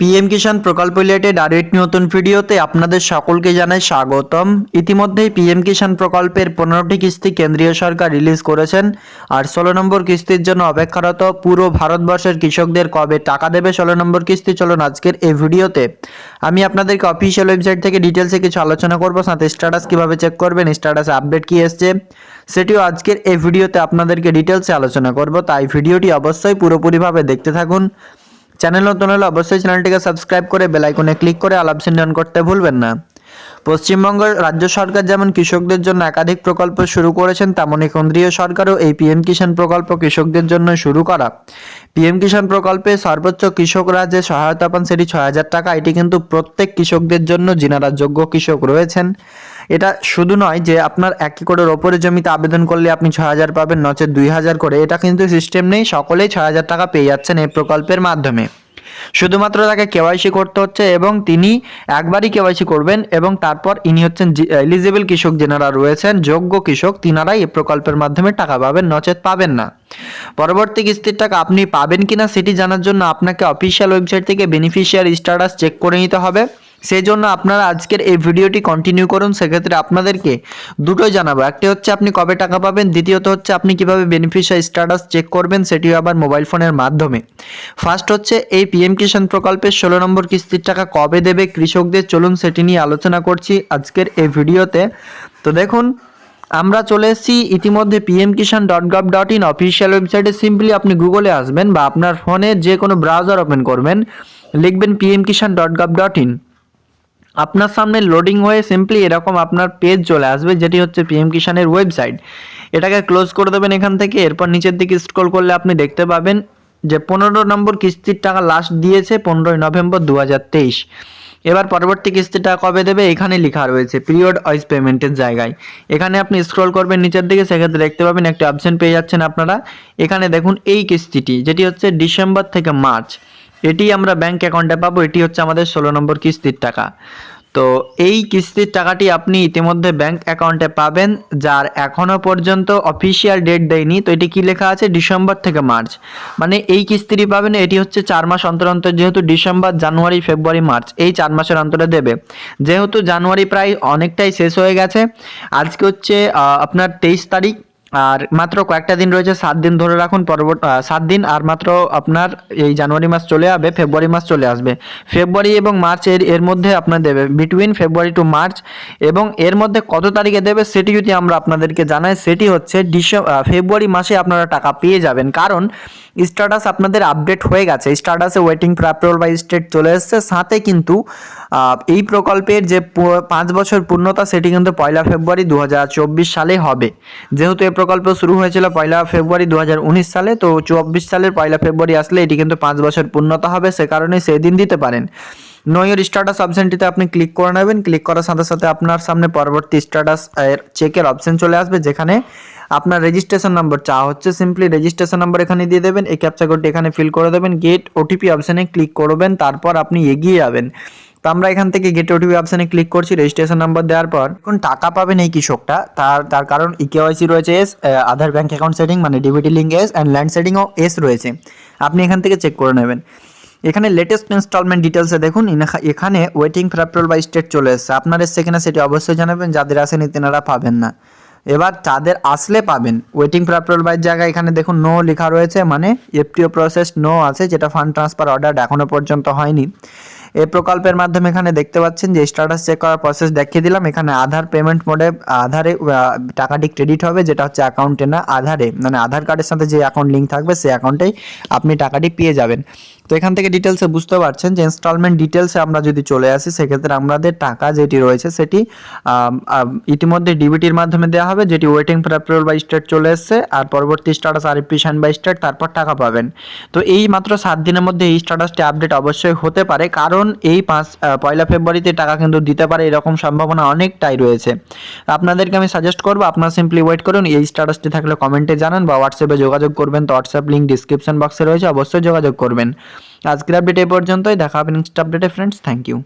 PM কিষাণ প্রকল্প related আরও একটি নতুন ভিডিওতে আপনাদের সকলকে জানাই স্বাগতম। ইতিমধ্যেই পিএম কিষাণ প্রকল্পের পনেরোটি কিস্তি কেন্দ্রীয় সরকার রিলিজ করেছেন আর ষোলো নম্বর কিস্তির জন্য অপেক্ষারত পুরো ভারতবর্ষের কৃষকদের কবে টাকা দেবে ষোলো নম্বর কিস্তি? চলুন আজকের এই ভিডিওতে। আমি আপনাদেরকে অফিসিয়াল ওয়েবসাইট থেকে ডিটেলসে কিছু আলোচনা করব, সাথে স্ট্যাটাস কীভাবে চেক করবেন স্ট্যাটাসে আপডেট কী এসছে, সেটিও আজকের এই ভিডিওতে আপনাদেরকে ডিটেলসে আলোচনা করব। তাই ভিডিওটি অবশ্যই পুরোপুরিভাবে দেখতে থাকুন। চ্যানেল নতুন হলে অবশ্যই চ্যানেলটিকে সাবস্ক্রাইব করে বেলাইকনে ক্লিক করে আলাপ সিন্ডন করতে ভুলবেন না। পশ্চিমবঙ্গ রাজ্য সরকার যেমন কৃষকদের জন্য একাধিক প্রকল্প শুরু করেছেন তেমনই কেন্দ্রীয় সরকারও এই পিএম কিষাণ প্রকল্প কৃষকদের জন্য শুরু করা। পিএম কিষাণ প্রকল্পে সর্বোচ্চ কৃষকরা যে সহায়তা পান সেটি ছয় হাজার টাকা, এটি কিন্তু প্রত্যেক কৃষকদের জন্য যিনারা যোগ্য কৃষক রয়েছেন। এটা শুধু নয় যে আপনার এক একরের ওপরে জমিতে আবেদন করলে আপনি ছয় হাজার পাবেন নচে দুই হাজার করে। এটা কিন্তু সিস্টেম নেই, সকলেই ছয় হাজার টাকা পেয়ে যাচ্ছেন এই প্রকল্পের মাধ্যমে। শুধুমাত্র তাকে কেওয়াইসি করতে হচ্ছে এবং তিনি একবারই কেওয়াইসি করবেন এবং তারপর ইনি হচ্ছেন এলিজিবল কৃষক যেনারা রয়েছেন, যোগ্য কৃষক, তিনারাই এই প্রকল্পের মাধ্যমে টাকা পাবেন, নচেত পাবেন না। পরবর্তী কিস্তির টাকা আপনি পাবেন কিনা সেটি জানার জন্য আপনাকে অফিসিয়াল ওয়েবসাইট থেকে বেনিফিশিয়ারি স্ট্যাটাস চেক করে নিতে হবে। সেই জন্য আপনারা আজকের এই ভিডিওটি কন্টিনিউ করুন। সেক্ষেত্রে আপনাদেরকে দুটোই জানাব। একটি হচ্ছে আপনি কবে টাকা পাবেন, দ্বিতীয়ত হচ্ছে আপনি কীভাবে বেনিফিশিয়ারি স্ট্যাটাস চেক করবেন, সেটিও আবার মোবাইল ফোনের মাধ্যমে। ফার্স্ট হচ্ছে এই পিএম কিষাণ প্রকল্পের ষোলো নম্বর কিস্তির টাকা কবে দেবে কৃষকদের? চলুন সেটি নিয়ে আলোচনা করছি আজকের এই ভিডিওতে। তো দেখুন, আমরা চলে এসেছি ইতিমধ্যে PM Kisan dot gov dot in official ওয়েবসাইটে সিম্পলি আপনি গুগলে আসবেন বা আপনার ফোনে যে কোনো ব্রাউজার ওপেন করবেন, লিখবেন PM Kisan dot gov dot in আপনার সামনে লোডিং হয়ে সিম্পলি এরকম আপনার পেজ চলে আসবে, যেটি হচ্ছে পিএম কিষানের ওয়েবসাইট এটাকে ক্লোজ করে দেবেন এখান থেকে, এরপর নিচের দিকে স্ক্রল করলে আপনি দেখতে পাবেন যে পনেরো নম্বর কিস্তির টাকা লাস্ট দিয়েছে পনেরোই নভেম্বর দু হাজার তেইশ। এবার পরবর্তী কিস্তিটা কবে দেবে? এখানে লেখা রয়েছে পিরিয়ড ওয়াইজ পেমেন্টের জায়গায়। এখানে আপনি স্ক্রল করবেন নিচের দিকে, সেক্ষেত্রে দেখতে পাবেন একটি অপশন পেয়ে যাচ্ছেন আপনারা। এখানে দেখুন এই কিস্তিটি, যেটি হচ্ছে ডিসেম্বর থেকে মার্চ। এটি আমরা ব্যাংক অ্যাকাউন্টে পাবো, এটি হচ্ছে আমাদের ষোলো নম্বর কিস্তির টাকা। তো এই কিস্তির টাকাটি আপনি ইতিমধ্যে ব্যাংক অ্যাকাউন্টে পাবেন, যার এখনও পর্যন্ত অফিসিয়াল ডেট দেয়নি। তো এটি কি লেখা আছে? ডিসেম্বর থেকে মার্চ। মানে এই কিস্তিটি পাবেন, এটি হচ্ছে চার মাস অন্তর অন্তর, যেহেতু ডিসেম্বর, জানুয়ারি, ফেব্রুয়ারি, মার্চ, এই চার মাসের অন্তরে দেবে। যেহেতু জানুয়ারি প্রায় অনেকটাই শেষ হয়ে গেছে, আজকে হচ্ছে আপনার তেইশ তারিখ আর মাত্র কয়েকটা দিন রয়েছে, সাত দিন ধরে রাখুন, পরবর্তী সাত দিন, আর মাত্র আপনার এই জানুয়ারি মাস চলে যাবে ফেব্রুয়ারি মাস চলে আসবে। ফেব্রুয়ারি এবং মার্চ এর এর মধ্যে আপনার দেবে বিটুইন ফেব্রুয়ারি টু মার্চ, এবং এর মধ্যে কত তারিখে দেবে সেটি যদি আমরা আপনাদেরকে জানাই, সেটি হচ্ছে ডিসেম্বর ফেব্রুয়ারি মাসে আপনারা টাকা পেয়ে যাবেন। কারণ স্ট্যাটাস আপনাদের আপডেট হয়ে গেছে স্ট্যাটাসে waiting for approval by state চলে এসেছে, সাথে কিন্তু এই প্রকল্পের যে পাঁচ বছর পূর্ণতা সেটি কিন্তু পয়লা ফেব্রুয়ারি দু সালে হবে। যেহেতু এই প্রকল্প শুরু হয়েছিল পয়লা ফেব্রুয়ারি দু হাজার উনিশ সালে, তো চব্বিশ সালের পয়লা ফেব্রুয়ারি আসলে এটি কিন্তু পাঁচ বছর পূর্ণতা হবে, সে কারণে সেই দিন দিতে পারেন। নয়ের স্ট্যাটাস অপশনটিতে আপনি ক্লিক করে নেবেন। ক্লিক করার সাথে সাথে আপনার সামনে পরবর্তী স্ট্যাটাস এর চেকের অপশন চলে আসবে, যেখানে আপনার রেজিস্ট্রেশন নম্বর চা হচ্ছে। সিম্পলি রেজিস্ট্রেশন নম্বর এখানে দিয়ে দেবেন, এই ক্যাপচা কোডটি এখানে ফিল করে দেবেন গেট ওটিপি অপশানে ক্লিক করবেন, তারপর আপনি এগিয়ে যাবেন। তো আমরা এখান থেকে গেট ওটিপি অপশনে ক্লিক করছি রেজিস্ট্রেশন নাম্বার দেওয়ার পর, এখন টাকা পাবেন এই কৃষকটা। তার তার কারণ E ইকেওয়াইসি রয়েছে yes Aadhaar bank account setting মানে DBT link yes and land সেটিংও yes রয়েছে। আপনি এখান থেকে চেক করে নেবেন। এখানে লেটেস্ট ইনস্টলমেন্ট ডিটেলসে দেখুন এখানে waiting for approval by state চলে এসেছে। আপনার এসছে কিনা সেটি অবশ্যই জানাবেন, যাদের আসেনি তেনারা পাবেন না। এবার তাদের আসলে পাবেন ওয়েটিং ফর অ্যাপ্রুভাল বাই জায়গায় এখানে দেখুন নো লেখা রয়েছে মানে এফটিও প্রসেস নো আছে, যেটা ফান্ড ট্রান্সফার অর্ডার এখনও পর্যন্ত হয়নি। এই প্রকল্পের মাধ্যমে এখানে দেখতে পাচ্ছেন যে স্ট্যাটাস চেক করার প্রসেস দেখিয়ে দিলাম। এখানে আধার পেমেন্ট মোডে আধারে টাকাটি ক্রেডিট হবে, যেটা হচ্ছে অ্যাকাউন্টে না, আধারে মানে আধার কার্ডের সাথে যে অ্যাকাউন্ট লিঙ্ক থাকবে, সেই অ্যাকাউন্টেই আপনি টাকাটি পেয়ে যাবেন। তো এখান থেকে ডিটেলসে বুঝতে পারছেন যে ইনস্টলমেন্ট ডিটেলসে আমরা যদি চলে আসি, সেক্ষেত্রে আমাদের টাকা যেটি রয়েছে সেটি ইতিমধ্যে ডিবিটির মাধ্যমে দেওয়া হবে, যেটি waiting for approval by state চলে এসেছে, আর পরবর্তী status RFP sign by state তারপর টাকা পাবেন। তো এই মাত্র সাত দিনের মধ্যে এই স্ট্যাটাসটি আপডেট অবশ্যই হতে পারে, কারণ এই পাঁচ পয়লা ফেব্রুয়ারিতে টাকা কিন্তু দিতে পারে, এরকম সম্ভাবনা অনেকটাই রয়েছে। আপনাদেরকে আমি সাজেস্ট করব, আপনারা সিম্পলি ওয়েট করুন, এই স্ট্যাটাসটি থাকলে কমেন্টে জানান বা হোয়াটসঅ্যাপে যোগাযোগ করবেন, তো হোয়াটসঅ্যাপ লিঙ্ক ডিসক্রিপশন বক্সে রয়েছে, অবশ্যই যোগাযোগ করবেন। আজকের আপডেট এই পর্যন্তই। দেখা হবে নেক্সট আপডেটে ফ্রেন্ডস থ্যাংক ইউ